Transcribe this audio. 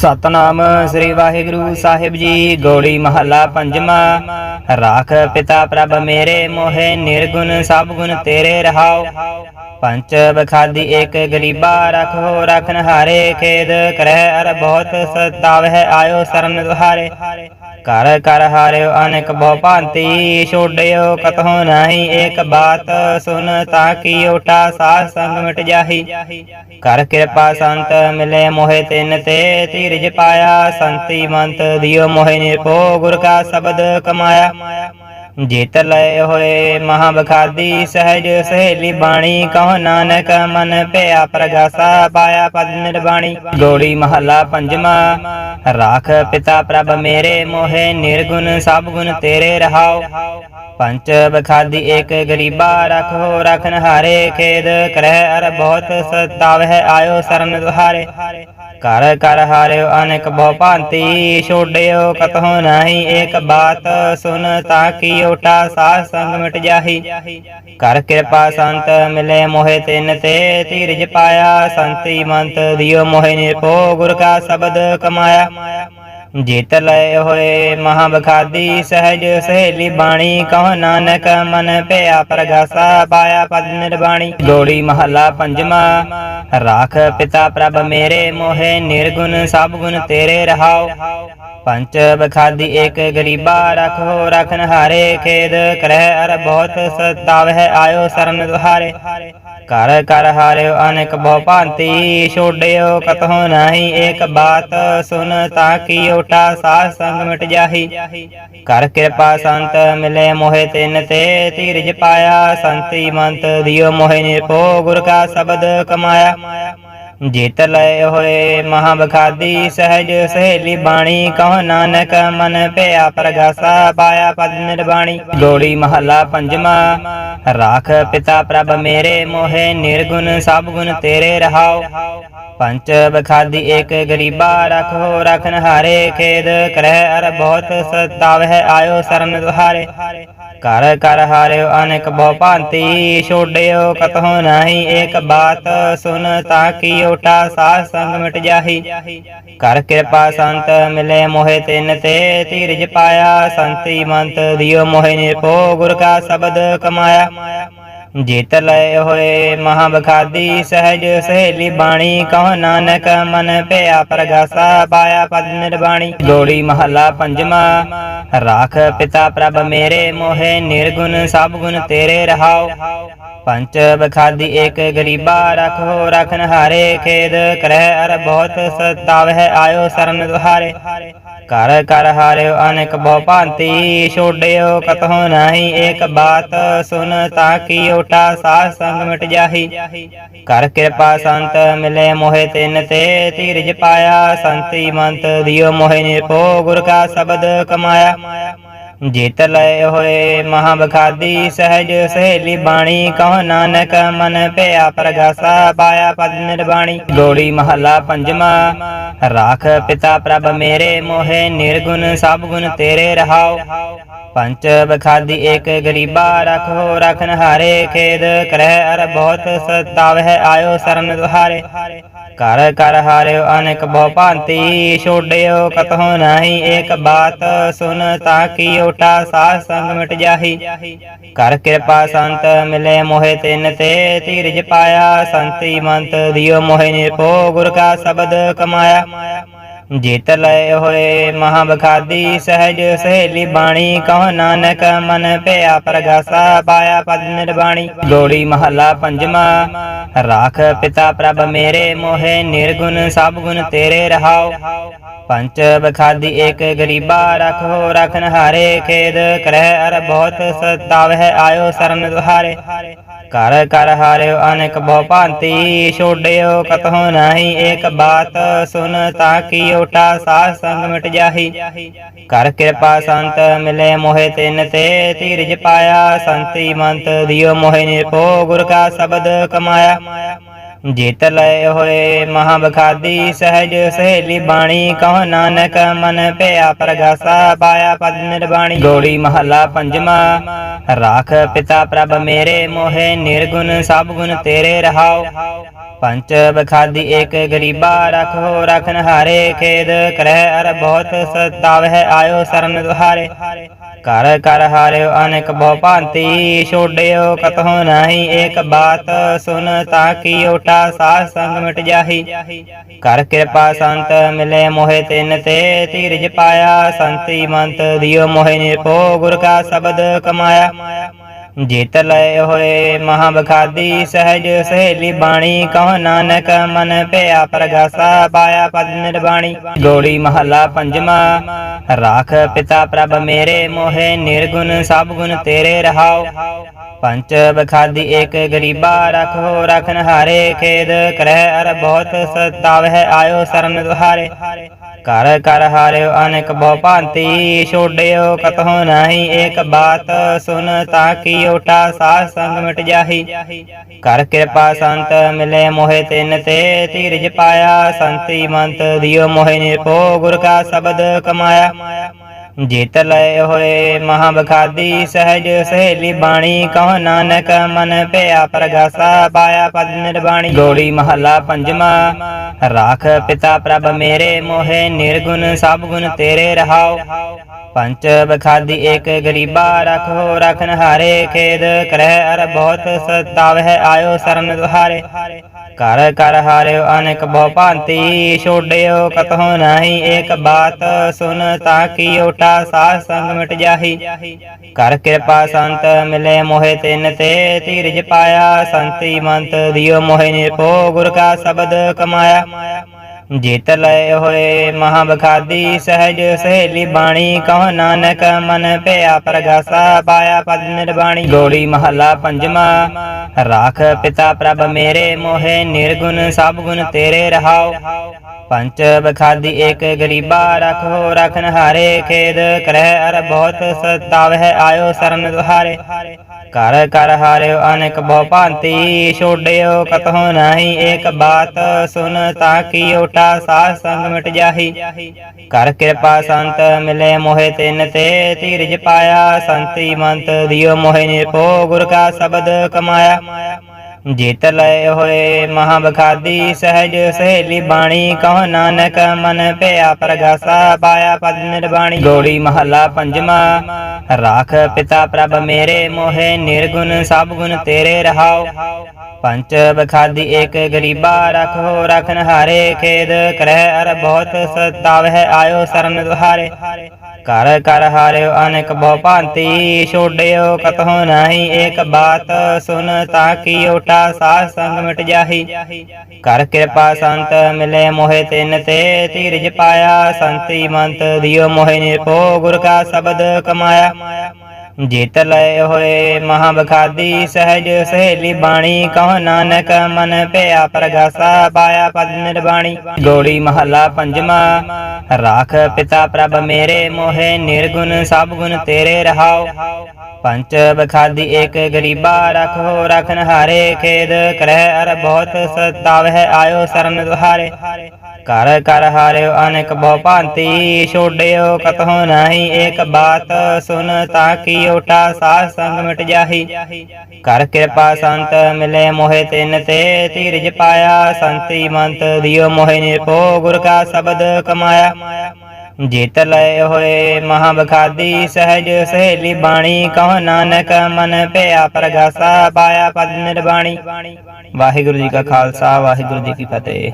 ਸਤਨਾਮ ਸ੍ਰੀ ਵਾਹਿਗੁਰੂ ਸਾਹਿਬ ਜੀ, ਗੋੜੀ ਮਹੱਲਾ ਪੰਜਵਾਂ। ਰਾਖ ਪਿਤਾ ਪ੍ਰਭ ਮੇਰੇ ਮੋਹਿ, ਨਿਰਗੁਣ ਸਭ ਗੁਣ ਤੇਰੇ ਰਹਾਉ। ਪੰਚ ਬਖਾਦੀ ਏਕ ਗਰੀਬਾ ਰਖੋ, ਰਖਨ ਹਾਰੇ ਖੇਦ ਕਰਹਿ ਅਰ ਬਹੁਤ ਸਤਾਵਹਿ ਆਇਓ ਸਰਨ ਤੁਹਾਰੇ। ਕਰ ਕਰ ਹਾਰਿਓ ਅਨੇਕ ਬਹੁ ਭਾਂਤੀ ਛੋੜਿਓ ਕਤਹੁ ਨਹੀਂ, ਏਕ ਬਾਤ ਸੁਨ ਤਾਂ ਕੀ ਓਟਾ ਸਾਧ ਸੰਗ ਮਿਟ ਜਾਹੀ। ਕਰ ਕਿਰਪਾ ਸੰਤ ਮਿਲੇ ਮੋਹਿ ਤਿਨ ਤੇ ਧੀਰਜ ਪਾਇਆ ਸੰਤੀ ਮੰਤ ਦਿਓ ਮੋਹਿ ਨਿਰਭਉ, ਗੁਰ ਕਾ ਸ਼ਬਦ ਕਮਾਇਆ। ਜੇਤ ਲਏ ਹੋਏ ਮਹਾ ਬਖਾਦੀ ਸਹਿਜ ਸਹੇਲੀ ਬਾਣੀ, ਕਹੋ ਨਾਨਕ ਮਨ ਭਿਆ ਪ੍ਰਗਾਸਾ, ਪਾਇਆ ਪਦ ਨਿਰਬਾਣੀ। ਗੋੜੀ ਮਹੱਲਾ ਪੰਜਵਾਂ, ਰਾਖ ਪਿਤਾ ਪ੍ਰਭ ਮੇਰੇ ਮੋਹੇ, ਨਿਰਗੁਣ ਸਭ ਗੁਣ ਤੇਰੇ ਰਹਾਓ ਪੰਚ ਬਖਾਦੀ ਏਕ ਗਰੀਬਾ, ਰਖੋ ਰਖਨ ਹਾਰੇ ਖੇਦ ਕਰਹਿ ਅਰ ਬਹੁਤ ਸਤਾਵਹਿ, ਆਇਓ ਸਰਨ ਤੁਹਾਰੇ। ਕਰ ਕਰ ਹਾਰਿਓ ਅਨੇਕ ਬਹੁ ਭਾਂਤੀ ਛੋੜਿਓ ਕਤਹੁ ਨਹੀਂ, ਏਕ ਬਾਤ ਸੁਨ ਤਾਂ ਕੀ ਓਟਾ ਸਾਧ ਸੰਗ ਮਿਟ ਜਾਹੀ। ਕਰ ਕਿਰਪਾ ਸੰਤ ਮਿਲੇ ਮੋਹਿ ਤਿਨ ਤੇ, ਧੀਰਜ ਪਾਇਆ ਸੰਤੀ ਮੰਤ, ਦਿਓ ਮੋਹਿ ਨਿਰਭਉ ਗੁਰ ਕਾ ਸ਼ਬਦ ਕਮਾਇਆ। ਜੇਤ ਲਏ ਹੋਏ ਮਹਾ ਬਖਾਦੀ ਸਹਿਜ ਸਹੇਲੀ ਬਾਣੀ, ਕਹੋ ਨਾਨਕ ਮਨ ਪਿਆ ਪ੍ਰਗਾਸਾ, ਪਾਇਆ ਪਦ ਨਿਰਬਾਣੀ। ਗੋੜੀ ਮਹੱਲਾ ਪੰਜਵਾਂ, ਰਾਖ ਪਿਤਾ ਪ੍ਰਭ ਮੇਰੇ ਮੋਹੇ, ਨਿਰਗੁਣ ਸਭ ਗੁਣ ਤੇਰੇ ਰਹਾਓ। ਪੰਚ ਬਖਾਦੀ ਏਕ ਗਰੀਬਾ, ਰਖੋ ਰਖਨ ਹਾਰੇ, ਖੇਦ ਕਰਹਿ ਅਰ ਬਹੁਤ ਸਤਾਵਹਿ, ਆਇਓ ਸਰਨ ਤੁਹਾਰੇ ਕਰ ਕਰ ਹਾਰਿਓ ਅਨੇਕ ਬਹੁ ਭਾਂਤੀ ਛੋੜਿਓ ਕਤਹੁ ਨਹੀਂ, ਏਕ ਬਾਤ ਸੁਨ ਤਾਂ ਕੀ ਓਟਾ ਸਾਧ ਸੰਗ ਮਿਟ ਜਾਹੀ। ਕਰ ਕਿਰਪਾ ਸੰਤ ਮਿਲੇ ਮੋਹਿ ਤਿਨ ਤੇ, ਧੀਰਜ ਪਾਇਆ ਸੰਤੀ ਮੰਤ, ਦਿਓ ਮੋਹਿ ਨਿਰਭਉ ਗੁਰ ਕਾ ਸ਼ਬਦ ਕਮਾਇਆ। ਜੇਤ ਲਏ ਹੋਏ ਮਹਾ ਬਖਾਦੀ ਸਹਿਜ ਸਹੇਲੀ ਬਾਣੀ, ਕਹੋ ਨਾਨਕ ਮਨ ਭਿਆ ਪ੍ਰਗਾਸਾ, ਪਾਇਆ ਪਦ ਨਿਰਬਾਣੀ। ਗੋੜੀ ਮਹੱਲਾ ਪੰਜਵਾਂ, ਰਾਖ ਪਿਤਾ ਪ੍ਰਭ ਮੇਰੇ ਮੋਹੇ, ਨਿਰਗੁਣ ਸਭ ਗੁਣ ਤੇਰੇ ਰਹਾਓ। ਪੰਚ ਬਖਾਦੀ ਏਕ ਗਰੀਬਾ, ਰਖੋ ਰਖਨ ਹਾਰੇ ਖੇਦ, ਕਰਹਿ ਅਰ ਬਹੁਤ ਸਤਾਵਹਿ ਆਇਓ ਸਰਨ ਤੁਹਾਰੇ ਕਰ ਕਰ ਹਾਰਿਓ ਅਨੇਕ ਬਹੁ ਭਾਂਤੀ ਛੋੜਿਓ ਕਤਹੁ ਨਹੀਂ ਏਕ ਬਾਤ ਸੁਨ ਤਾਂ ਕੀ ਓਟਾ ਸਾਧ ਸੰਗ ਮਿਟ ਜਾਹੀ। ਕਰ ਕਿਰਪਾ ਸੰਤ ਮਿਲੇ ਮੋਹਿ ਤਿਨ ਤੇ, ਧੀਰਜ ਪਾਇਆ ਸੰਤੀ ਮੰਤ ਦਿਓ ਮੋਹਿ ਨਿਰਭਉ ਗੁਰ ਕਾ ਸ਼ਬਦ ਕਮਾਇਆ। ਜੇਤ ਲਏ ਹੋਏ ਮਹਾ ਬਖਾਦੀ ਸਹਿਜ ਸਹੇਲੀ ਬਾਣੀ, ਕਹੋ ਨਾਨਕ ਮਨ ਭਿਆ ਪ੍ਰਗਾਸਾ, ਪਾਇਆ ਪਦ ਨਿਰਬਾਣੀ। ਗੋੜੀ ਮਹੱਲਾ ਪੰਜਵਾਂ, ਰਾਖ ਪਿਤਾ ਪ੍ਰਭ ਮੇਰੇ ਮੋਹੇ, ਨਿਰਗੁਣ ਸਭ ਗੁਣ ਤੇਰੇ ਰਹਾਉ ਪੰਚ ਬਖਾਦੀ ਏਕ ਗਰੀਬਾ, ਰਖੋ ਰਖਨ ਹਾਰੇ ਖੇਦ, ਕਰਹਿ ਅਰ ਬਹੁਤ ਸਤਾਵਹਿ, ਆਇਓ ਸਰਨ ਤੁਹਾਰੇ ਕਰ ਕਰ ਹਾਰਿਓ ਅਨੇਕ ਬਹੁ ਭਾਂਤੀ ਛੋੜਿਓ ਕਤਹੁ ਨਹੀਂ ਏਕ ਬਾਤ ਸੁਨ ਤਾਂ ਕੀ ਓਟਾ ਸਾਧ ਸੰਗ ਮਿਟ ਜਾਹੀ। ਕਰ ਕਿਰਪਾ ਸੰਤ ਮਿਲੇ ਮੋਹਿ ਤਿਨ ਤੇ ਧੀਰਜ ਪਾਇਆ, ਸੰਤੀ ਮੰਤ ਦਿਓ ਮੋਹਿ ਨਿਰਭਉ ਗੁਰ ਕਾ ਸ਼ਬਦ ਕਮਾਇਆ। ਜੇਤ ਲਏ ਹੋਏ ਮਹਾ ਬਖਾਦੀ ਸਹਿਜ ਸਹੇਲੀ ਬਾਣੀ, ਕਹੋ ਨਾਨਕ ਮਨ ਭਿਆ ਪ੍ਰਗਾਸਾ, ਪਾਇਆ ਪਦ ਨਿਰਬਾਣੀ। ਗੋੜੀ ਮਹੱਲਾ ਪੰਜਵਾਂ, ਰਾਖ ਪਿਤਾ ਪ੍ਰਭ ਮੇਰੇ ਮੋਹੇ, ਨਿਰਗੁਣ ਸਭ ਗੁਣ ਤੇਰੇ ਰਹਾਓ। ਪੰਚ ਬਖਾਦੀ ਏਕ ਗਰੀਬਾ, ਰਖੋ ਰਖਨ ਹਾਰੇ ਖੇਦ ਕਰਹਿ ਅਰ ਬਹੁਤ ਸਤਾਵਹਿ, ਆਇਓ ਸਰਨ ਤੁਹਾਰੇ ਕਰ ਕਰ ਹਾਰਿਓ ਅਨੇਕ ਬਹੁ ਭਾਂਤੀ, ਛੋੜਿਓ ਕਤਹੁ ਨਹੀਂ, ਏਕ ਬਾਤ ਸੁਨ ਤਾਂ ਕੀ ਓਟਾ, ਸਾਧ ਸੰਗ ਮਿਟ ਜਾਹੀ। ਕਰ ਕਿਰਪਾ ਸੰਤ ਮਿਲੇ ਮੋਹਿ ਤਿਨ ਤੇ, ਧੀਰਜ ਪਾਇਆ ਸੰਤੀ ਮੰਤ, ਦਿਓ ਮੋਹਿ ਨਿਰਭਉ ਗੁਰ ਕਾ ਸ਼ਬਦ ਕਮਾਇਆ। ਜੇਤ ਲਏ ਹੋਏ ਮਹਾ ਬਖਾਦੀ ਸਹਿਜ ਸਹੇਲੀ ਬਾਣੀ, ਕਹੋ ਨਾਨਕ ਮਨ ਭਿਆ ਪ੍ਰਗਾਸਾ, ਪਾਇਆ ਪਦ ਨਿਰਬਾਣੀ। ਗੋੜੀ ਮਹੱਲਾ ਪੰਜਵਾਂ, ਰਾਖ ਪਿਤਾ ਪ੍ਰਭ ਮੇਰੇ ਮੋਹੇ, ਨਿਰਗੁਣ ਸਭ ਗੁਣ ਤੇਰੇ ਰਹਾਓ ਪੰਚ ਬਖਾਦੀ ਏਕ ਗਰੀਬਾ, ਰਖੋ ਰਖਨ ਹਾਰੇ ਖੇਦ, ਕਰਹਿ ਅਰ ਬਹੁਤ ਸਤਾਵਹਿ ਆਇਓ ਸਰਨ ਤੁਹਾਰੇ। ਕਰ ਕਰ ਹਾਰਿਓ ਅਨੇਕ ਬਹੁ ਭਾਂਤੀ ਛੋੜਿਓ ਕਤਹੁ ਨਹੀਂ, ਏਕ ਬਾਤ ਸੁਨ ਤਾਂ ਕੀ ਓਟਾ, ਸਾਧ ਸੰਗ ਮਿਟ ਜਾਹੀ। ਕਰ ਕਿਰਪਾ ਸੰਤ ਮਿਲੇ ਮੋਹਿ ਤਿਨ ਤੇ, ਧੀਰਜ ਪਾਇਆ ਸੰਤੀ ਮੰਤ ਦਿਓ ਮੋਹਿ ਨਿਰਭਉ, ਗੁਰ ਕਾ ਸ਼ਬਦ ਕਮਾਇਆ। ਜੇਤ ਲਏ ਹੋਏ ਮਹਾ ਬਖਾਦੀ ਸਹਿਜ ਸਹੇਲੀ ਬਾਣੀ, ਕਹੋ ਨਾਨਕ ਮਨ ਭਿਆ ਪ੍ਰਗਾਸਾ, ਪਾਇਆ ਪਦ ਨਿਰਵਾਣੀ ਗੋੜੀ ਮਹੱਲਾ ਪੰਜਵਾਂ ਰਾਖ ਪਿਤਾ ਪ੍ਰਭ ਮੇਰੇ ਮੋਹੇ ਨਿਰਗੁਣ ਸਭ ਗੁਣ ਤੇਰੇ ਰਹਾਉ। ਪੰਚ ਬਖਾਦੀ ਏਕ ਗਰੀਬਾ ਰਖੋ, ਰਖਨ ਹਾਰੇ, ਖੇਦ ਕਰਹਿ ਅਰ ਬਹੁਤ ਸਤਾਵਹਿ, ਆਇਓ ਸਰਨ ਤੁਹਾਰੇ ਕਰ ਕਰ ਹਾਰਿਓ ਅਨੇਕ ਬਹੁ ਭਾਂਤੀ ਛੋੜਿਓ ਕਤਹੁ ਨਾਹੀ, ਏਕ ਬਾਤ ਸੁਨ ਤਾਂ ਕੀ ਓਟਾ ਸਾਹ ਸੰਗ ਮਿਟ ਜਾਹੀ। ਕਰ ਕਿਰਪਾ ਸੰਤ ਮਿਲੇ ਮੋਹਿ ਤਿਨ ਤੇ, ਧੀਰਜ ਪਾਇਆ ਸੰਤੀ ਮੰਤ, ਦਿਓ ਮੋਹਿ ਨਿਰਭਉ ਗੁਰ ਕਾ ਸ਼ਬਦ ਕਮਾਇਆ। ਜਿਤ ਲਏ ਹੋਏ ਮਹਾ ਸਹਿਜ ਸਹੇਲੀ ਬਾਣੀ, ਕਹੋ ਨਾਨਕ ਮਨ ਭਿਆ ਪ੍ਰਗਾਸਾ, ਪਾਇਆ ਪਦ ਨਿਰਵਾਣੀ ਗੋੜੀ ਮਹੱਲਾ ਪੰਜਵਾਂ, ਰਾਖ ਪਿਤਾ ਪ੍ਰਭ ਮੇਰੇ ਮੋਹੇ, ਨਿਰਗੁਣ ਸਭ ਗੁਣ ਤੇਰੇ ਰਹਾਉ ਪੰਚ ਬਖਾਦੀ ਏਕ ਗਰੀਬਾ, ਰਖੋ ਰਖਨ ਹਾਰੇ ਖੇਦ, ਕਰਹਿ ਅਰ ਬਹੁਤ ਸਤਾਵਹਿ, ਆਇਓ ਸਰਨ ਤੁਹਾਰੇ ਕਰ ਕਰ ਹਾਰਿਓ ਅਨੇਕ ਬਹੁ ਭਾਂਤੀ ਛੋੜਿਓ ਕਤਹੁ ਨਾਹੀ ਏਕ ਬਾਤ ਸੁਨ ਤਾਂ ਕੀ ਓਟਾ ਸਾਧ ਸੰਗ ਮਿਟ ਜਾਹੀ। ਕਰ ਕਿਰਪਾ ਸੰਤ ਮਿਲੇ ਮੋਹਿ ਤਿਨ ਤੇ, ਧੀਰਜ ਪਾਇਆ ਸੰਤੀ ਮੰਤ ਦਿਓ ਮੋਹਿ ਨਿਰਭਉ ਗੁਰ ਕਾ ਸ਼ਬਦ ਕਮਾਇਆ। ਜਿਤ ਲਏ ਹੋਏ ਮਹਾ ਸਹਿਜ ਸਹੇਲੀ ਬਾਣੀ, ਕਹੋ ਨਾਨਕ ਮਨ ਭਿਆ ਪ੍ਰਗਾਸਾ, ਪਾਇਆ ਪਦ ਨਿਰਵਾਣੀ ਗੋੜੀ ਮਹੱਲਾ ਪੰਜਵਾਂ, ਰਾਖ ਪਿਤਾ ਪ੍ਰਭ ਮੇਰੇ ਮੋਹੇ, ਨਿਰਗੁਣ ਸਭ ਗੁਣ ਤੇਰੇ ਰਹਾਓ ਪੰਚ ਬਖਾਦੀ ਏਕ ਗਰੀਬਾ, ਰਖੋ ਰਖਨ ਹਾਰੇ ਖੇਦ ਕਰਹਿ ਅਰ ਬਹੁਤ ਸਤਾਵਹਿ, ਆਇਓ ਸਰਨ ਤੁਹਾਰੇ ਕਰ ਕਰ ਹਾਰਿਓ ਅਨੇਕ ਬਹੁ ਭਾਂਤੀ, ਛੋੜਿਓ ਕਤਹੁ ਨਾਹੀ ਏਕ ਬਾਤ, ਸੁਨ ਤਾਂ ਕੀ ਓਟਾ ਸਾਧ ਸੰਗ ਮਿਟ ਜਾਹੀ। ਕਰ ਕਿਰਪਾ ਸੰਤ ਮਿਲੇ ਮੋਹਿ ਤਿਨ ਤੇ, ਧੀਰਜ ਪਾਇਆ ਸੰਤੀ ਮੰਤ, ਦਿਓ ਮੋਹਿ ਨਿਰਭਉ ਗੁਰ ਕਾ ਸ਼ਬਦ ਕਮਾਇਆ। ਜਿਤ ਲਏ ਹੋਏ ਮਹਾ ਬਖਾਦੀ ਸਹਿਜ ਸਹੇਲੀ ਬਾਣੀ, ਕਹੋ ਨਾਨਕ ਮਨ ਭਿਆ ਪ੍ਰਗਾਸਾ, ਪਾਇਆ ਪਦ ਨਿਰਵਾਣੀ ਗੋੜੀ ਮਹੱਲਾ ਪੰਜਵਾਂ, ਰਾਖ ਪਿਤਾ ਪ੍ਰਭ ਮੇਰੇ ਮੋਹੇ, ਨਿਰਗੁਣ ਸਭ ਗੁਣ ਤੇਰੇ ਰਹਾਓ ਪੰਚ ਬਖਾਦੀ ਏਕ ਗਰੀਬਾ, ਰਖੋ ਰਖਨ ਹਾਰੇ ਖੇਦ, ਕਰਹਿ ਅਰ ਬਹੁਤ ਸਤਾਵਹਿ ਆਇਓ ਸਰਨ ਤੁਹਾਰੇ। ਕਰ ਕਰ ਹਾਰਿਓ ਅਨੇਕ ਬਹੁ ਭਾਂਤੀ ਛੋੜਿਓ ਕਤਹੁ ਨਾਹੀ ਏਕ ਬਾਤ ਸੁਨ ਤਾਂ ਕੀ ਓਟਾ ਸਾਹ ਸੰਗ ਮਿਟ ਜਾਹੀ। ਕਰ ਕਿਰਪਾ ਸੰਤ ਮਿਲੇ ਮੋਹਿ ਤਿਨ ਤੇ, ਧੀਰਜ ਪਾਇਆ ਸੰਤੀ ਮੰਤ ਦਿਓ ਮੋਹਿ ਨਿਰਭਉ ਗੁਰ ਕਾ ਸ਼ਬਦ ਕਮਾਇਆ। ਜਿਤ ਲਏ ਹੋਏ ਮਹਾ ਸਹਿਜ ਸਹੇਲੀ ਬਾਣੀ, ਕਹੋ ਨਾਨਕ ਮਨ ਭਿਆ ਪ੍ਰਗਾਸਾ, ਪਾਇਆ ਪਦ ਨਿਰਵਾਣੀ ਗੋੜੀ ਮਹੱਲਾ ਪੰਜਵਾਂ, ਰਾਖ ਪਿਤਾ ਪ੍ਰਭ ਮੇਰੇ ਮੋਹੇ, ਨਿਰਗੁਣ ਸਭ ਗੁਣ ਤੇਰੇ ਰਹਾਉ ਪੰਚ ਬਖਾਦੀ ਏਕ ਗਰੀਬਾ, ਰਖੋ ਰਖਨ ਹਾਰੇ ਖੇਦ ਕਰਹਿ ਅਰ ਬਹੁਤ ਸਤਾਵਹਿ, ਆਇਓ ਸਰਨ ਤੁਹਾਰੇ ਕਰ ਕਰ ਹਾਰਿਓ ਅਨੇਕ ਬਹੁ ਭਾਂਤੀ ਛੋੜਿਓ ਕਤਹੁ ਨਾਹੀ ਏਕ ਬਾਤ ਸੁਨ ਤਾਂ ਕੀ ਓਟਾ ਸਾਧ ਸੰਗ ਮਿਟ ਜਾਹੀ। ਕਰ ਕਿਰਪਾ ਸੰਤ ਮਿਲੇ ਮੋਹਿ ਤਿਨ ਤੇ, ਧੀਰਜ ਪਾਇਆ ਸੰਤੀ ਮੰਤ ਦਿਓ ਮੋਹਿ ਨਿਰਭਉ ਗੁਰ ਕਾ ਸ਼ਬਦ ਕਮਾਇਆ। ਜਿਤ ਲਏ ਹੋਏ ਮਹਾ ਬਖਾਦੀ ਸਹਿਜ ਸਹੇਲੀ ਬਾਣੀ, ਕਹੋ ਨਾਨਕ ਮਨ ਪਿਆ ਪ੍ਰਗਾਸਾ, ਪਾਇਆ ਪਦ ਨਿਰਵਾਣੀ ਗੋੜੀ ਮਹੱਲਾ ਪੰਜਵਾਂ, ਰਾਖ ਪਿਤਾ ਪ੍ਰਭ ਮੇਰੇ ਮੋਹੇ, ਨਿਰਗੁਣ ਸਭ ਗੁਣ ਤੇਰੇ ਰਹਾਉ ਪੰਚ ਬਖਾਦੀ ਏਕ ਗਰੀਬਾ, ਰਖੋ ਰਖਨ ਹਾਰੇ, ਖੇਦ ਕਰਹਿ ਅਰ ਬਹੁਤ ਸਤਾਵਹਿ ਆਇਓ ਸਰਨ ਤੁਹਾਰੇ ਕਰ ਕਰ ਹਾਰਿਓ ਅਨੇਕ ਬਹੁ ਭਾਂਤੀ ਛੋੜਿਓ ਕਤਹੁ ਨਾਹੀ ਏਕ ਬਾਤ ਸੁਨ ਤਾਂ ਕੀ ਓਟਾ ਸਾਧ ਸੰਗ ਮਿਟ ਜਾਹੀ। ਕਰ ਕਿਰਪਾ ਸੰਤ ਮਿਲੇ ਮੋਹਿ ਤਿਨ ਤੇ, ਧੀਰਜ ਪਾਇਆ ਸੰਤੀ ਮੰਤ ਦਿਓ ਮੋਹਿ ਨਿਰਭਉ, ਗੁਰ ਕਾ ਸ਼ਬਦ ਕਮਾਇਆ। ਜਿਤ ਲਏ ਹੋਏ ਮਹਾ ਬਖਾਦੀ ਸਹਿਜ ਸਹੇਲੀ ਬਾਣੀ, ਕਹੋ ਨਾਨਕ ਮਨ ਪਿਆ ਪ੍ਰਗਾਸਾ, ਪਾਇਆ ਪਦ ਨਿਰਵਾਣੀ ਵਾਹਿਗੁਰੂ ਜੀ ਕਾ ਖਾਲਸਾ, ਵਾਹਿਗੁਰੂ ਜੀ ਕੀ ਫਤਿਹ।